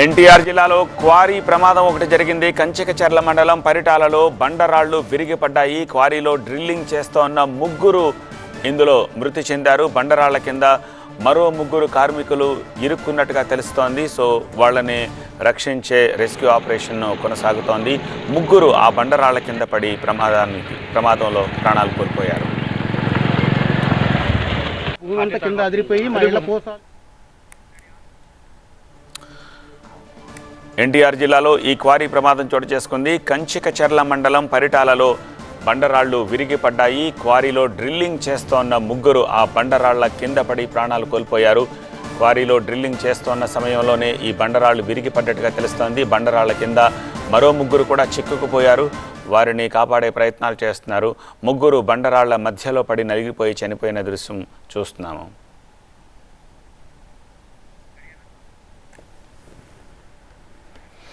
ఎన్టీఆర్ జిల్లాలో క్వారీ ప్రమాదం ఒకటి జరిగింది. కంచికచర్ల మండలం పరిటాలలో బండరాళ్ళు విరిగిపడ్డాయి. క్వారీలో డ్రిల్లింగ్ చేస్తోన్న ముగ్గురు ఇందులో మృతి చెందారు. బండరాళ్ళ కింద మరో ముగ్గురు కార్మికులు ఇరుక్కున్నట్టుగా తెలుస్తోంది. సో వాళ్ళని రక్షించే రెస్క్యూ ఆపరేషన్ కొనసాగుతోంది. ముగ్గురు ఆ బండరాళ్ళ కింద పడి ప్రమాదానికి ప్రమాదంలో ప్రాణాలు కోల్పోయారు. కింద అదిరిపోయి ఎన్టీఆర్ జిల్లాలో ఈ క్వారీ ప్రమాదం చోటు చేసుకుంది. కంచికచర్ల మండలం పరిటాలలో బండరాళ్ళు విరిగిపడ్డాయి. క్వారీలో డ్రిల్లింగ్ చేస్తోన్న ముగ్గురు ఆ బండరాళ్ళ కింద పడి ప్రాణాలు కోల్పోయారు. క్వారీలో డ్రిల్లింగ్ చేస్తోన్న సమయంలోనే ఈ బండరాళ్ళు విరిగిపడ్డట్టుగా తెలుస్తోంది. బండరాళ్ళ కింద మరో ముగ్గురు కూడా చిక్కుకుపోయారు. వారిని కాపాడే ప్రయత్నాలు చేస్తున్నారు. ముగ్గురు బండరాళ్ళ మధ్యలో పడి నలిగిపోయి చనిపోయిన దృశ్యం చూస్తున్నాము.